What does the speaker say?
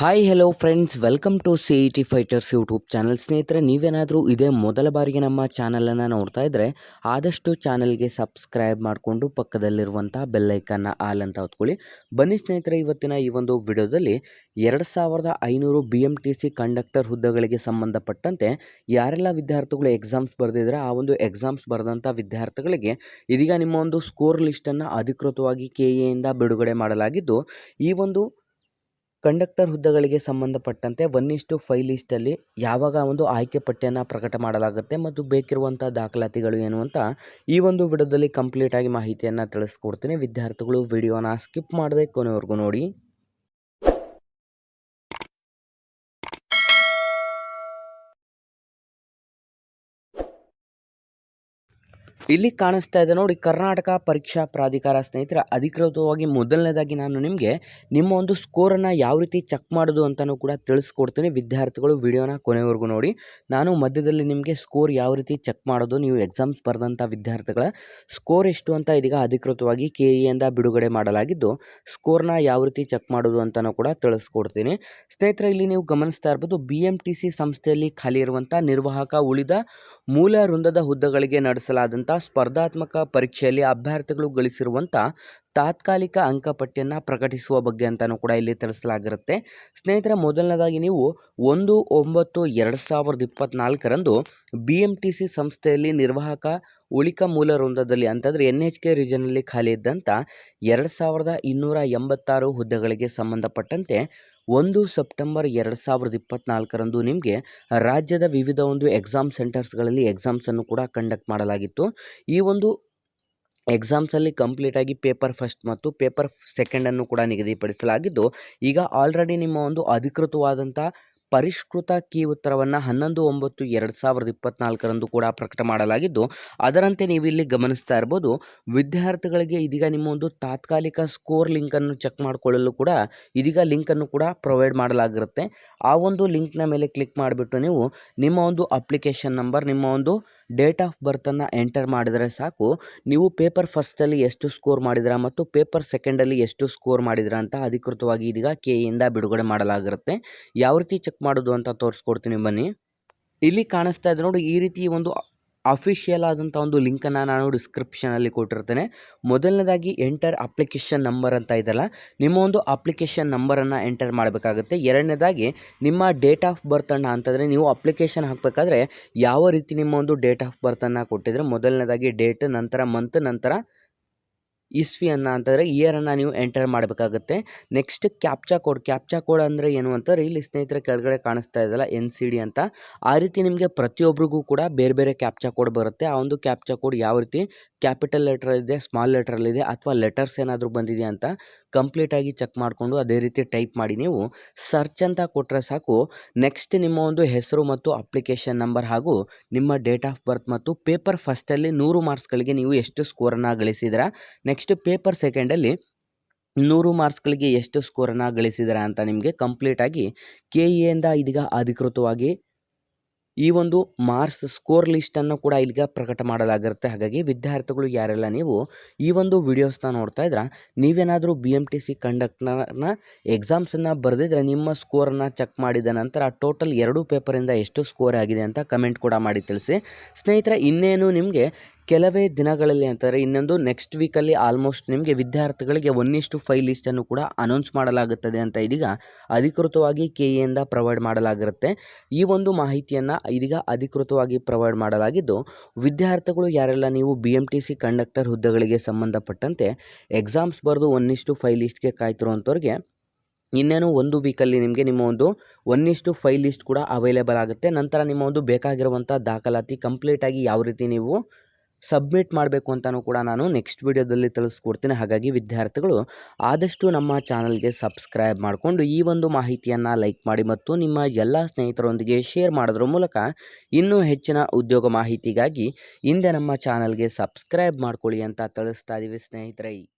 Hi hello friends welcome to C E T fighters YouTube channel ಸ್ನೇಹಿತರೆ, ನೀವೇನಾದರೂ ಇದೇ ಮೊದಲ ಬಾರಿಗೆ ನಮ್ಮ ಚಾನಲನ್ನು ನೋಡ್ತಾ ಇದ್ದರೆ ಆದಷ್ಟು ಚಾನಲ್ಗೆ ಸಬ್ಸ್ಕ್ರೈಬ್ ಮಾಡಿಕೊಂಡು ಪಕ್ಕದಲ್ಲಿರುವಂಥ ಬೆಲ್ಲೈಕನ್ನ ಆಲ್ ಅಂತ ಹೊತ್ಕೊಳ್ಳಿ. ಬನ್ನಿ ಸ್ನೇಹಿತರೆ, ಇವತ್ತಿನ ಈ ಒಂದು ವಿಡಿಯೋದಲ್ಲಿ ಎರಡು ಸಾವಿರದ ಐನೂರು B M T C conductor ಹುದ್ದೆಗಳಿಗೆ ಸಂಬಂಧಪಟ್ಟಂತೆ ಯಾರೆಲ್ಲ ವಿದ್ಯಾರ್ಥಿಗಳು ಎಕ್ಸಾಮ್ಸ್ ಬರೆದಿದ್ರೆ ಆ ಒಂದು ಎಕ್ಸಾಮ್ಸ್ ಬರೆದಂಥ ವಿದ್ಯಾರ್ಥಿಗಳಿಗೆ ಇದೀಗ ನಿಮ್ಮ ಒಂದು ಸ್ಕೋರ್ ಲಿಸ್ಟನ್ನು ಅಧಿಕೃತವಾಗಿ ಕೆ ಎಯಿಂದ ಬಿಡುಗಡೆ ಮಾಡಲಾಗಿದ್ದು, ಈ ಒಂದು ಕಂಡಕ್ಟರ್ ಹುದ್ದೆಗಳಿಗೆ ಸಂಬಂಧಪಟ್ಟಂತೆ ಒನ್ ಇಷ್ಟು ಫೈವ್ ಲಿಸ್ಟಲ್ಲಿ ಯಾವಾಗ ಒಂದು ಆಯ್ಕೆ ಪಟ್ಟಿಯನ್ನು ಪ್ರಕಟ ಮಾಡಲಾಗುತ್ತೆ ಮತ್ತು ಬೇಕಿರುವಂಥ ದಾಖಲಾತಿಗಳು ಏನು ಅಂತ ಈ ಒಂದು ವಿಡಿಯೋದಲ್ಲಿ ಕಂಪ್ಲೀಟಾಗಿ ಮಾಹಿತಿಯನ್ನು ತಿಳಿಸ್ಕೊಡ್ತೀನಿ. ವಿದ್ಯಾರ್ಥಿಗಳು ವಿಡಿಯೋನ ಸ್ಕಿಪ್ ಮಾಡದೆ ಕೊನೆವರೆಗೂ ನೋಡಿ. ಇಲ್ಲಿ ಕಾಣಿಸ್ತಾ ಇದೆ ನೋಡಿ, ಕರ್ನಾಟಕ ಪರೀಕ್ಷಾ ಪ್ರಾಧಿಕಾರ ಸ್ನೇಹಿತರ, ಅಧಿಕೃತವಾಗಿ ಮೊದಲನೇದಾಗಿ ನಾನು ನಿಮಗೆ ನಿಮ್ಮ ಒಂದು ಸ್ಕೋರನ್ನು ಯಾವ ರೀತಿ ಚೆಕ್ ಮಾಡೋದು ಅಂತಲೂ ಕೂಡ ತಿಳಿಸ್ಕೊಡ್ತೀನಿ. ವಿದ್ಯಾರ್ಥಿಗಳು ವಿಡಿಯೋನ ಕೊನೆವರೆಗೂ ನೋಡಿ. ನಾನು ಮಧ್ಯದಲ್ಲಿ ನಿಮಗೆ ಸ್ಕೋರ್ ಯಾವ ರೀತಿ ಚೆಕ್ ಮಾಡೋದು, ನೀವು ಎಕ್ಸಾಮ್ಸ್ ಬರೆದಂಥ ವಿದ್ಯಾರ್ಥಿಗಳ ಸ್ಕೋರ್ ಎಷ್ಟು ಅಂತ ಇದೀಗ ಅಧಿಕೃತವಾಗಿ ಕೆ ಇಯಿಂದ ಬಿಡುಗಡೆ ಮಾಡಲಾಗಿದ್ದು ಸ್ಕೋರ್ನ ಯಾವ ರೀತಿ ಚೆಕ್ ಮಾಡೋದು ಅಂತಲೂ ಕೂಡ ತಿಳಿಸ್ಕೊಡ್ತೀನಿ. ಸ್ನೇಹಿತರೆ, ಇಲ್ಲಿ ನೀವು ಗಮನಿಸ್ತಾ ಇರ್ಬೋದು ಬಿ ಎಂ ಟಿ ಸಿ ಸಂಸ್ಥೆಯಲ್ಲಿ ಖಾಲಿ ಇರುವಂಥ ನಿರ್ವಾಹಕ ಉಳಿದ ಮೂಲ ವೃಂದದ ಹುದ್ದೆಗಳಿಗೆ ನಡೆಸಲಾದಂಥ ಸ್ಪರ್ಧಾತ್ಮಕ ಪರೀಕ್ಷೆಯಲ್ಲಿ ಅಭ್ಯರ್ಥಿಗಳು ಗಳಿಸಿರುವಂಥ ತಾತ್ಕಾಲಿಕ ಅಂಕಪಟ್ಟಿಯನ್ನು ಪ್ರಕಟಿಸುವ ಬಗ್ಗೆ ಅಂತಲೂ ಕೂಡ ಇಲ್ಲಿ ತಿಳಿಸಲಾಗಿರುತ್ತೆ. ಸ್ನೇಹಿತರೆ, ಮೊದಲನೇದಾಗಿ ನೀವು ಒಂದು ಒಂಬತ್ತು ಎರಡು ಸಾವಿರದ ಇಪ್ಪತ್ತ್ನಾಲ್ಕರಂದು ಬಿ ಎಂ ಟಿ ಸಿ ಸಂಸ್ಥೆಯಲ್ಲಿ ನಿರ್ವಾಹಕ ಉಳಿಕ ಮೂಲ ವೃಂದದಲ್ಲಿ ಅಂತಂದರೆ ಎನ್ ಎಚ್ ಕೆ ರೀಜನಲ್ಲಿ ಖಾಲಿ ಇದ್ದಂಥ ಎರಡು ಸಾವಿರದ ಇನ್ನೂರ ಎಂಬತ್ತಾರು ಹುದ್ದೆಗಳಿಗೆ ಸಂಬಂಧಪಟ್ಟಂತೆ ಒಂದು ಸೆಪ್ಟೆಂಬರ್ ಎರಡು ಸಾವಿರದ ಇಪ್ಪತ್ನಾಲ್ಕರಂದು ನಿಮಗೆ ರಾಜ್ಯದ ವಿವಿಧ ಒಂದು ಎಕ್ಸಾಮ್ ಸೆಂಟರ್ಸ್ಗಳಲ್ಲಿ ಎಕ್ಸಾಮ್ಸನ್ನು ಕೂಡ ಕಂಡಕ್ಟ್ ಮಾಡಲಾಗಿತ್ತು. ಈ ಒಂದು ಎಕ್ಸಾಮ್ಸಲ್ಲಿ ಕಂಪ್ಲೀಟಾಗಿ ಪೇಪರ್ ಫಸ್ಟ್ ಮತ್ತು ಪೇಪರ್ ಸೆಕೆಂಡನ್ನು ಕೂಡ ನಿಗದಿಪಡಿಸಲಾಗಿದ್ದು, ಈಗ ಆಲ್ರೆಡಿ ನಿಮ್ಮ ಒಂದು ಅಧಿಕೃತವಾದಂಥ ಪರಿಷ್ಕೃತ ಕೀ ಉತ್ತರವನ್ನು ಹನ್ನೊಂದು, ಒಂಬತ್ತು, ಎರಡು ಸಾವಿರದ ಇಪ್ಪತ್ನಾಲ್ಕರಂದು ಕೂಡ ಪ್ರಕಟ ಮಾಡಲಾಗಿದ್ದು, ಅದರಂತೆ ನೀವು ಇಲ್ಲಿ ಗಮನಿಸ್ತಾ ಇರ್ಬೋದು, ವಿದ್ಯಾರ್ಥಿಗಳಿಗೆ ಇದೀಗ ನಿಮ್ಮ ಒಂದು ತಾತ್ಕಾಲಿಕ ಸ್ಕೋರ್ ಲಿಂಕನ್ನು ಚೆಕ್ ಮಾಡಿಕೊಳ್ಳಲು ಕೂಡ, ಇದೀಗ ಲಿಂಕನ್ನು ಕೂಡ ಪ್ರೊವೈಡ್ ಮಾಡಲಾಗಿರುತ್ತೆ. ಆ ಒಂದು ಲಿಂಕ್ನ ಮೇಲೆ ಕ್ಲಿಕ್ ಮಾಡಿಬಿಟ್ಟು ನೀವು ನಿಮ್ಮ ಒಂದು ಅಪ್ಲಿಕೇಶನ್ ನಂಬರ್, ನಿಮ್ಮ ಒಂದು ಡೇಟ್ ಆಫ್ ಬರ್ತನ್ನು ಎಂಟರ್ ಮಾಡಿದರೆ ಸಾಕು. ನೀವು ಪೇಪರ್ ಫಸ್ಟಲ್ಲಿ ಎಷ್ಟು ಸ್ಕೋರ್ ಮಾಡಿದಿರಾ ಮತ್ತು ಪೇಪರ್ ಸೆಕೆಂಡಲ್ಲಿ ಎಷ್ಟು ಸ್ಕೋರ್ ಮಾಡಿದಿರಾ ಅಂತ ಅಧಿಕೃತವಾಗಿ ಇದೀಗ ಕೆ ಇಂದ ಬಿಡುಗಡೆ ಮಾಡಲಾಗಿರುತ್ತೆ. ಯಾವ ರೀತಿ ಚೆಕ್ ಮಾಡೋದು ಅಂತ ತೋರಿಸ್ಕೊಡ್ತೀನಿ ಬನ್ನಿ. ಇಲ್ಲಿ ಕಾಣಿಸ್ತಾ ಇದೆ ನೋಡಿ ಈ ರೀತಿ ಒಂದು ಅಫಿಷಿಯಲ್ ಆದಂಥ ಒಂದು ಲಿಂಕನ್ನು ನಾನು ಡಿಸ್ಕ್ರಿಪ್ಷನಲ್ಲಿ ಕೊಟ್ಟಿರ್ತೇನೆ. ಮೊದಲನೇದಾಗಿ ಎಂಟರ್ ಅಪ್ಲಿಕೇಶನ್ ನಂಬರ್ ಅಂತ ಇದೆಲ್ಲ ನಿಮ್ಮ ಒಂದು ಅಪ್ಲಿಕೇಶನ್ ನಂಬರನ್ನು ಎಂಟರ್ ಮಾಡಬೇಕಾಗುತ್ತೆ. ಎರಡನೇದಾಗಿ ನಿಮ್ಮ ಡೇಟ್ ಆಫ್ ಬರ್ತನ್ನು ಅಂತಂದರೆ ನೀವು ಅಪ್ಲಿಕೇಶನ್ ಹಾಕಬೇಕಾದ್ರೆ ಯಾವ ರೀತಿ ನಿಮ್ಮ ಒಂದು ಡೇಟ್ ಆಫ್ ಬರ್ತನ್ನು ಕೊಟ್ಟಿದ್ರೆ, ಮೊದಲನೇದಾಗಿ ಡೇಟ್ ನಂತರ ಮಂತ್ ನಂತರ ಇಸ್ವಿಯನ್ನು ಅಂತಂದರೆ ಇಯರನ್ನು ನೀವು ಎಂಟರ್ ಮಾಡಬೇಕಾಗುತ್ತೆ. Next captcha code captcha code ಅಂದರೆ ಏನು ಅಂತಾರೆ ಇಲ್ಲಿ ಸ್ನೇಹಿತರೆ ಕೆಳಗಡೆ ಕಾಣಿಸ್ತಾ ಇದೆಯಲ್ಲ ಎನ್ ಸಿ ಡಿ ಅಂತ. ಆ ರೀತಿ ನಿಮಗೆ ಪ್ರತಿಯೊಬ್ಬರಿಗೂ ಕೂಡ ಬೇರೆ ಬೇರೆ ಕ್ಯಾಪ್ಚಾ ಕೋಡ್ ಬರುತ್ತೆ. ಆ ಒಂದು ಕ್ಯಾಪ್ಚಾ ಕೋಡ್ ಯಾವ ರೀತಿ? ಕ್ಯಾಪಿಟಲ್ ಲೆಟರ್ ಇದೆ ಸ್ಮಾಲ್ ಲೆಟ್ರಲ್ಲಿದೆ ಅಥವಾ ಲೆಟರ್ಸ್ ಏನಾದರೂ ಬಂದಿದೆಯಾ ಅಂತ ಕಂಪ್ಲೀಟಾಗಿ ಚೆಕ್ ಮಾಡಿಕೊಂಡು ಅದೇ ರೀತಿ ಟೈಪ್ ಮಾಡಿ ನೀವು ಸರ್ಚ್ ಅಂತ ಕೊಟ್ಟರೆ ಸಾಕು. ನೆಕ್ಸ್ಟ್ ನಿಮ್ಮ ಒಂದು ಹೆಸರು ಮತ್ತು ಅಪ್ಲಿಕೇಶನ್ ನಂಬರ್ ಹಾಗೂ ನಿಮ್ಮ ಡೇಟ್ ಆಫ್ ಬರ್ತ್ ಮತ್ತು ಪೇಪರ್ ಫಸ್ಟಲ್ಲಿ ನೂರು ಮಾರ್ಕ್ಸ್ಗಳಿಗೆ ನೀವು ಎಷ್ಟು ಸ್ಕೋರನ್ನು ಗಳಿಸಿದ್ರೆ ನೆಕ್ಸ್ಟ್ ಪೇಪರ್ ಸೆಕೆಂಡಲ್ಲಿ ನೂರು ಮಾರ್ಕ್ಸ್ಗಳಿಗೆ ಎಷ್ಟು ಸ್ಕೋರನ್ನು ಗಳಿಸಿದ್ದಾರೆ ಅಂತ ನಿಮಗೆ ಕಂಪ್ಲೀಟಾಗಿ ಕೆ ಎಯಿಂದ ಇದೀಗ ಅಧಿಕೃತವಾಗಿ ಈ ಒಂದು ಮಾರ್ಕ್ಸ್ ಸ್ಕೋರ್ ಲಿಸ್ಟನ್ನು ಕೂಡ ಇಲ್ಲಿಗೆ ಪ್ರಕಟ ಮಾಡಲಾಗಿರುತ್ತೆ. ಹಾಗಾಗಿ ವಿದ್ಯಾರ್ಥಿಗಳು ಯಾರೆಲ್ಲ ನೀವು ಈ ಒಂದು ವಿಡಿಯೋಸ್ನ ನೋಡ್ತಾ ಇದ್ರೆ ನೀವೇನಾದರೂ ಬಿ ಎಂ ಟಿ ಸಿ ಕಂಡಕ್ಟರ್ನ ಎಕ್ಸಾಮ್ಸನ್ನು ಬರೆದಿದ್ರೆ ನಿಮ್ಮ ಸ್ಕೋರನ್ನು ಚೆಕ್ ಮಾಡಿದ ನಂತರ ಟೋಟಲ್ ಎರಡು ಪೇಪರಿಂದ ಎಷ್ಟು ಸ್ಕೋರ್ ಆಗಿದೆ ಅಂತ ಕಮೆಂಟ್ ಕೂಡ ಮಾಡಿ ತಿಳಿಸಿ. ಸ್ನೇಹಿತರೆ, ಇನ್ನೇನು ನಿಮಗೆ ಕೆಲವೇ ದಿನಗಳಲ್ಲಿ ಅಂತಾರೆ, ಇನ್ನೊಂದು ನೆಕ್ಸ್ಟ್ ವೀಕಲ್ಲಿ ಆಲ್ಮೋಸ್ಟ್ ನಿಮಗೆ ವಿದ್ಯಾರ್ಥಿಗಳಿಗೆ ಒನ್ ಇಷ್ಟು ಫೈವ್ ಲಿಸ್ಟನ್ನು ಕೂಡ ಅನೌನ್ಸ್ ಮಾಡಲಾಗುತ್ತದೆ ಅಂತ ಇದೀಗ ಅಧಿಕೃತವಾಗಿ ಕೆ ಎಯಿಂದ ಪ್ರೊವೈಡ್ ಮಾಡಲಾಗಿರುತ್ತೆ. ಈ ಒಂದು ಮಾಹಿತಿಯನ್ನು ಇದೀಗ ಅಧಿಕೃತವಾಗಿ ಪ್ರೊವೈಡ್ ಮಾಡಲಾಗಿದ್ದು, ವಿದ್ಯಾರ್ಥಿಗಳು ಯಾರೆಲ್ಲ ನೀವು B M T C conductor ಹುದ್ದೆಗಳಿಗೆ ಸಂಬಂಧಪಟ್ಟಂತೆ ಎಕ್ಸಾಮ್ಸ್ ಬರೆದು ಒನ್ ಇಷ್ಟು ಫೈವ್ ಲಿಸ್ಟ್ಗೆ ಕಾಯ್ತಿರುವಂಥವ್ರಿಗೆ ಇನ್ನೇನು ಒಂದು ವೀಕಲ್ಲಿ ನಿಮಗೆ ನಿಮ್ಮ ಒಂದು ಒನ್ ಇಷ್ಟು ಫೈವ್ ಲಿಸ್ಟ್ ಕೂಡ ಅವೈಲೇಬಲ್ ಆಗುತ್ತೆ. ನಂತರ ನಿಮ್ಮ ಒಂದು ಬೇಕಾಗಿರುವಂಥ ದಾಖಲಾತಿ ಕಂಪ್ಲೀಟಾಗಿ ಯಾವ ರೀತಿ ನೀವು ಸಬ್ಮಿಟ್ ಮಾಡಬೇಕು ಅಂತಲೂ ಕೂಡ ನಾನು ನೆಕ್ಸ್ಟ್ ವಿಡಿಯೋದಲ್ಲಿ ತಿಳಿಸ್ಕೊಡ್ತೀನಿ. ಹಾಗಾಗಿ ವಿದ್ಯಾರ್ಥಿಗಳು ಆದಷ್ಟು ನಮ್ಮ ಚಾನಲ್ಗೆ ಸಬ್ಸ್ಕ್ರೈಬ್ ಮಾಡಿಕೊಂಡು ಈ ಒಂದು ಮಾಹಿತಿಯನ್ನು ಲೈಕ್ ಮಾಡಿ ಮತ್ತು ನಿಮ್ಮ ಎಲ್ಲ ಸ್ನೇಹಿತರೊಂದಿಗೆ ಶೇರ್ ಮಾಡೋದ್ರ ಮೂಲಕ ಇನ್ನೂ ಹೆಚ್ಚಿನ ಉದ್ಯೋಗ ಮಾಹಿತಿಗಾಗಿ ಹಿಂದೆ ನಮ್ಮ ಚಾನಲ್ಗೆ ಸಬ್ಸ್ಕ್ರೈಬ್ ಮಾಡ್ಕೊಳ್ಳಿ ಅಂತ ತಿಳಿಸ್ತಾ ಇದ್ದೀವಿ ಸ್ನೇಹಿತರೆ.